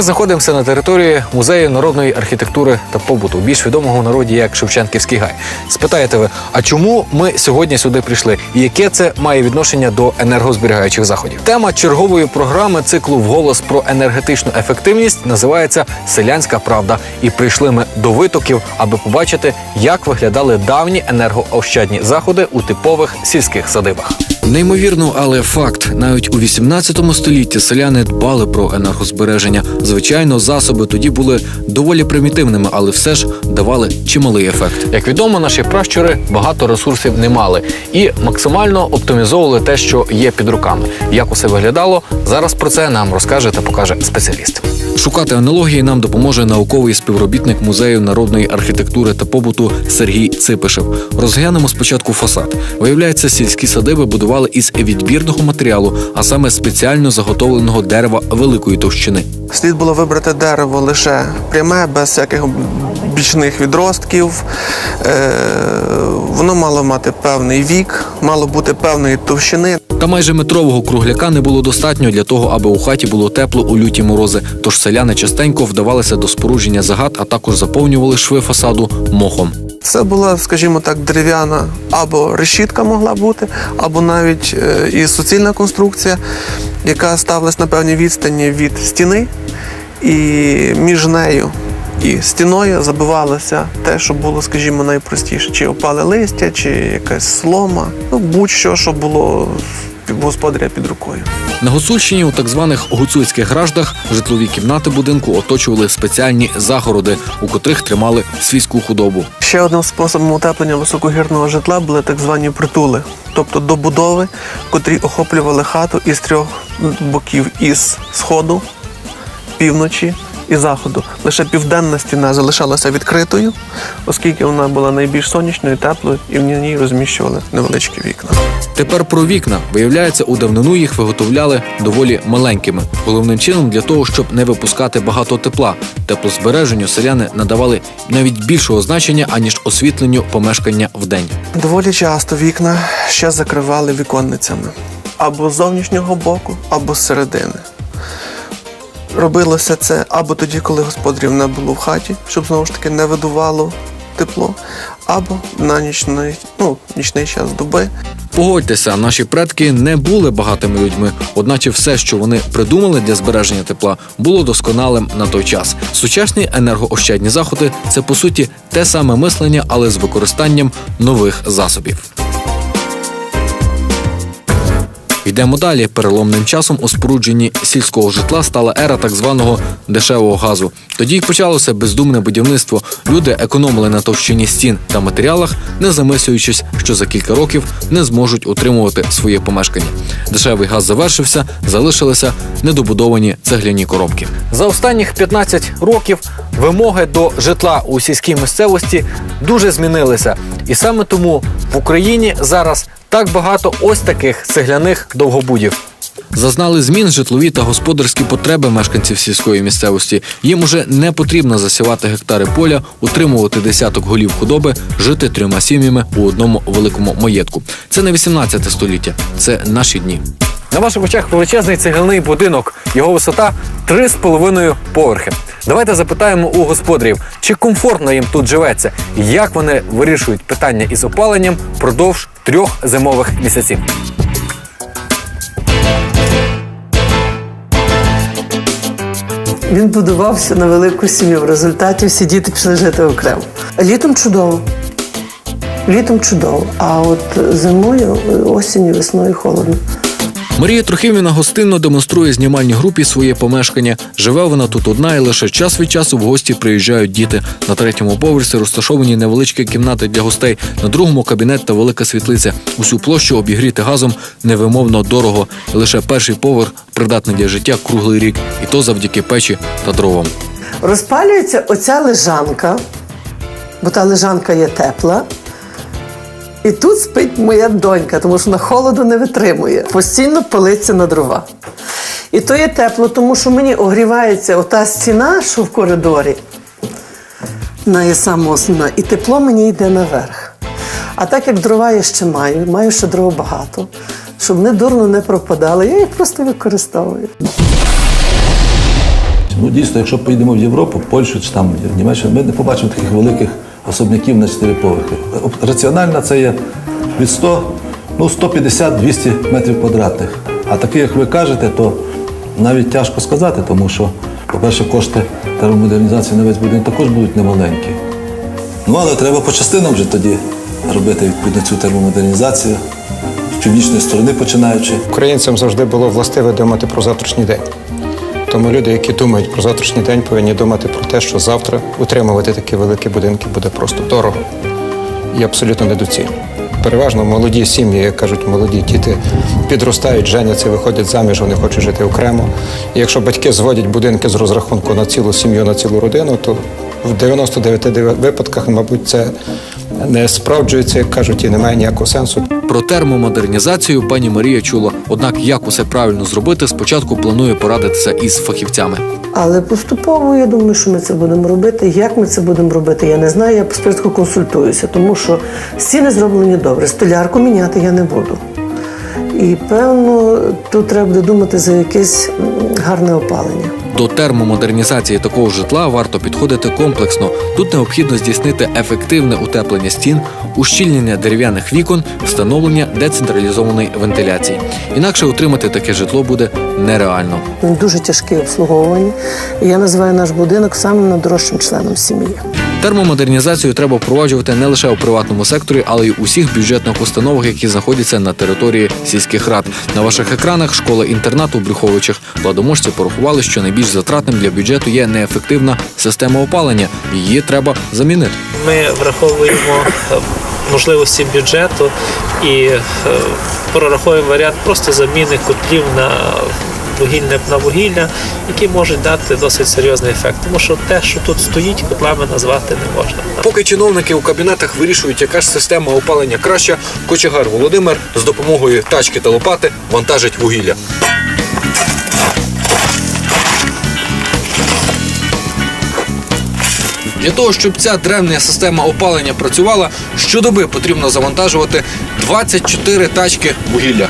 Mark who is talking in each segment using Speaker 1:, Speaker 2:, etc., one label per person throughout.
Speaker 1: Ми знаходимося на території музею народної архітектури та побуту, більш відомого в народі як Шевченківський гай. Спитаєте ви, а чому ми сьогодні сюди прийшли? І яке це має відношення до енергозберігаючих заходів? Тема чергової програми циклу вголос про енергетичну ефективність називається Селянська правда. І прийшли ми до витоків, аби побачити, як виглядали давні енергоощадні заходи у типових сільських садибах. Неймовірно, але факт: навіть у 18 столітті селяни дбали про енергозбереження. Звичайно, засоби тоді були доволі примітивними, але все ж давали чималий ефект. Як відомо, наші пращури багато ресурсів не мали і максимально оптимізовували те, що є під руками. Як усе виглядало, зараз про це нам розкаже та покаже спеціаліст. Шукати аналогії нам допоможе науковий співробітник музею народної архітектури та побуту Сергій Ципишев. Розглянемо спочатку фасад. Виявляється, сільські садиби будували із відбірного матеріалу, а саме спеціально заготовленого дерева великої товщини.
Speaker 2: Слід було вибрати дерево лише пряме, без всяких бічних відростків. Е, воно мало мати певний вік, мало бути певної товщини.
Speaker 1: Та майже метрового кругляка не було достатньо для того, аби у хаті було тепло у люті морози. Тож селяни частенько вдавалися до спорудження загад, а також заповнювали шви фасаду мохом.
Speaker 2: Це була, скажімо так, дерев'яна або решітка могла бути, або навіть е, і суцільна конструкція, яка ставилась на певній відстані від стіни, і між нею і стіною забивалося те, що було, скажімо, найпростіше: чи опале листя, чи якась слома, ну будь-що, що було господаря під рукою.
Speaker 1: На Гуцульщині у так званих гуцульських граждах житлові кімнати будинку оточували спеціальні загороди, у котрих тримали свійську худобу.
Speaker 2: Ще одним способом утеплення високогірного житла були так звані притули, тобто добудови, котрі охоплювали хату із трьох боків із сходу, півночі і заходу. Лише південна стіна залишалася відкритою, оскільки вона була найбільш сонячною, теплою, і в ній розміщували невеличкі вікна.
Speaker 1: Тепер про вікна виявляється, у давнину їх виготовляли доволі маленькими. Головним чином для того, щоб не випускати багато тепла. Теплозбереженню селяни надавали навіть більшого значення аніж освітленню помешкання вдень.
Speaker 2: Доволі часто вікна ще закривали віконницями або з зовнішнього боку, або з середини. Робилося це або тоді, коли господарів не було в хаті, щоб знову ж таки не видувало тепло, або на нічний, ну, нічний час доби.
Speaker 1: Погодьтеся, наші предки не були багатими людьми, одначе все, що вони придумали для збереження тепла, було досконалим на той час. Сучасні енергоощадні заходи це по суті те саме мислення, але з використанням нових засобів. Йдемо далі. Переломним часом у спорудженні сільського житла стала ера так званого дешевого газу. Тоді й почалося бездумне будівництво. Люди економили на товщині стін та матеріалах, не замислюючись, що за кілька років не зможуть утримувати своє помешкання. Дешевий газ завершився, залишилися недобудовані цегляні коробки. За останніх 15 років вимоги до житла у сільській місцевості дуже змінилися, і саме тому в Україні зараз так багато ось таких цегляних довгобудів. Зазнали змін житлові та господарські потреби мешканців сільської місцевості. Їм уже не потрібно засівати гектари поля, утримувати десяток голів худоби, жити трьома сім'ями у одному великому маєтку. Це не 18 століття, це наші дні. На ваших очах величезний цегляний будинок. Його висота 3,5 поверхи. Давайте запитаємо у господарів, чи комфортно їм тут живеться, і як вони вирішують питання із опаленням впродовж трьох зимових місяців.
Speaker 3: Він будувався на велику сім'ю. В результаті всі діти пішли жити окремо. Літом чудово. Літом чудово. А от зимою, осінню, весною холодно.
Speaker 1: Марія Трохимівна гостинно демонструє знімальній групі своє помешкання. Живе вона тут одна, і лише час від часу в гості приїжджають діти. На третьому поверсі розташовані невеличкі кімнати для гостей, на другому кабінет та велика світлиця. Усю площу обігріти газом невимовно дорого. І лише перший поверх придатний для життя круглий рік, і то завдяки печі та дровам.
Speaker 3: Розпалюється оця лежанка, бо та лежанка є тепла. І тут спить моя донька, тому що вона холоду не витримує. Постійно палиться на дрова. І то є тепло, тому що мені огрівається ота стіна, що в коридорі. Вона є і тепло мені йде наверх. А так як дрова я ще маю, маю ще дров багато, щоб вони дурно не пропадали, я їх просто використовую.
Speaker 4: Ну дійсно, якщо поїдемо в Європу, Польщу чи там Німеччину, ми не побачимо таких великих особняків на 4 поверхи. Раціонально це є від 100, ну 150-200 метрів квадратних. А такі, як ви кажете, то навіть тяжко сказати, тому що, по-перше, кошти термомодернізації на весь будинок також будуть немаленькі. Ну, але треба по частинам вже тоді робити відповідно цю термомодернізацію, з північної сторони починаючи.
Speaker 5: Українцям завжди було властиве думати про завтрашній день. Тому люди, які думають про завтрашній день, повинні думати про те, що завтра утримувати такі великі будинки буде просто дорого і абсолютно недоцільно. Переважно молоді сім'ї, як кажуть, молоді діти підростають, женяться, виходять заміж, вони хочуть жити окремо. І якщо батьки зводять будинки з розрахунку на цілу сім'ю, на цілу родину, то в 99 випадках, мабуть, це не справджується, як кажуть, і немає ніякого сенсу.
Speaker 1: Про термомодернізацію пані Марія чула. Однак, як усе правильно зробити, спочатку планує порадитися із фахівцями.
Speaker 3: Але поступово я думаю, що ми це будемо робити. Як ми це будемо робити, я не знаю. Я спочатку консультуюся, тому що стіни зроблені добре. Столярку міняти я не буду. І певно, тут треба буде думати за якесь гарне опалення.
Speaker 1: До термомодернізації такого житла варто підходити комплексно. Тут необхідно здійснити ефективне утеплення стін, ущільнення дерев'яних вікон, встановлення децентралізованої вентиляції. Інакше отримати таке житло буде нереально.
Speaker 3: Він дуже тяжкий обслуговування. Я називаю наш будинок самим найдорожчим членом сім'ї.
Speaker 1: Термомодернізацію треба впроваджувати не лише у приватному секторі, але й у всіх бюджетних установах, які знаходяться на території сільських рад. На ваших екранах школа-інтернат у Брюховичах владоможці порахували, що найбільш затратним для бюджету є неефективна система опалення. Її треба замінити.
Speaker 6: Ми враховуємо е, можливості бюджету і е, прораховуємо варіант просто заміни котлів на вугільне на вугілля, які можуть дати досить серйозний ефект. Тому що те, що тут стоїть, котлами назвати не можна.
Speaker 1: Поки чиновники у кабінетах вирішують, яка ж система опалення краща, кочегар Володимир з допомогою тачки та лопати вантажить вугілля. Для того, щоб ця древня система опалення працювала, щодоби потрібно завантажувати 24 тачки вугілля.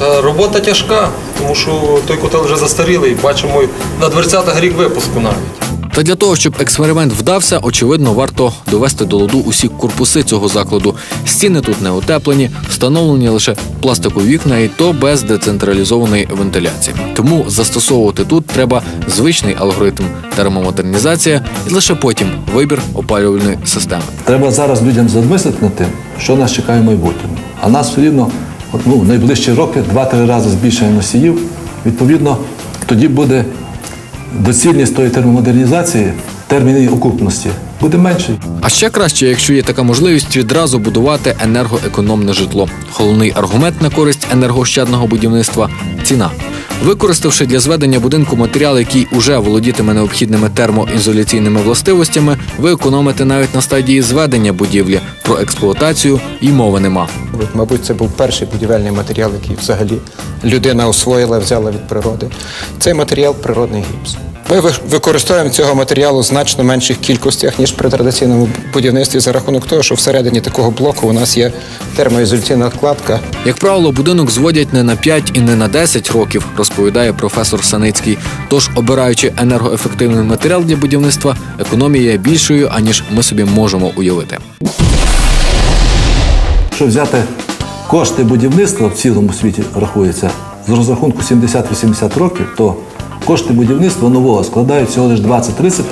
Speaker 7: Та робота тяжка, тому що той котел вже застарілий, бачимо на дверцятах рік випуску навіть.
Speaker 1: Та для того, щоб експеримент вдався, очевидно, варто довести до ладу усі корпуси цього закладу. Стіни тут не утеплені, встановлені лише пластикові вікна, і то без децентралізованої вентиляції. Тому застосовувати тут треба звичний алгоритм термомодернізація і лише потім вибір опалювальної системи.
Speaker 4: Треба зараз людям замислити над тим, що нас чекає в майбутньому. А нас все рівно ну, в найближчі роки два-три рази збільшення носіїв. Відповідно, тоді буде доцільність тої термомодернізації, терміни окупності буде менший.
Speaker 1: А ще краще, якщо є така можливість відразу будувати енергоекономне житло. Головний аргумент на користь енергоощадного будівництва ціна. Використавши для зведення будинку матеріал, який уже володітиме необхідними термоізоляційними властивостями, ви економите навіть на стадії зведення будівлі. Про експлуатацію і мови нема.
Speaker 5: Мабуть, це був перший будівельний матеріал, який взагалі людина освоїла, взяла від природи. Цей матеріал природний гіпс. Ми ви- використовуємо цього матеріалу в значно менших кількостях, ніж при традиційному будівництві, за рахунок того, що всередині такого блоку у нас є термоізоляційна вкладка,
Speaker 1: Як правило, будинок зводять не на 5 і не на 10 років, розповідає професор Саницький. Тож, обираючи енергоефективний матеріал для будівництва, економія є більшою, аніж ми собі можемо уявити.
Speaker 4: Якщо взяти кошти будівництва в цілому світі рахується з розрахунку 70-80 років, то кошти будівництва нового складають всього лише 20-30%,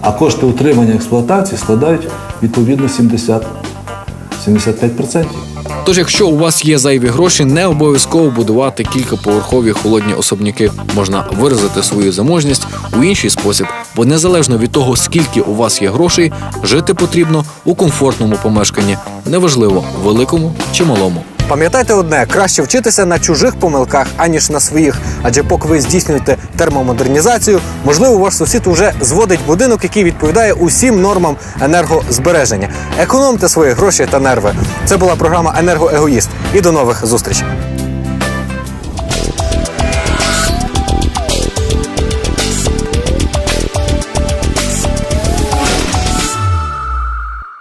Speaker 4: а кошти утримання експлуатації складають відповідно 70-75%.
Speaker 1: Тож, якщо у вас є зайві гроші, не обов'язково будувати кількаповерхові холодні особняки. Можна виразити свою заможність у інший спосіб, бо незалежно від того, скільки у вас є грошей, жити потрібно у комфортному помешканні, неважливо великому чи малому.
Speaker 8: Пам'ятайте одне, краще вчитися на чужих помилках, аніж на своїх. Адже поки ви здійснюєте термомодернізацію, можливо, ваш сусід уже зводить будинок, який відповідає усім нормам енергозбереження. Економте свої гроші та нерви. Це була програма Енергоегоїст. І до нових зустрічей.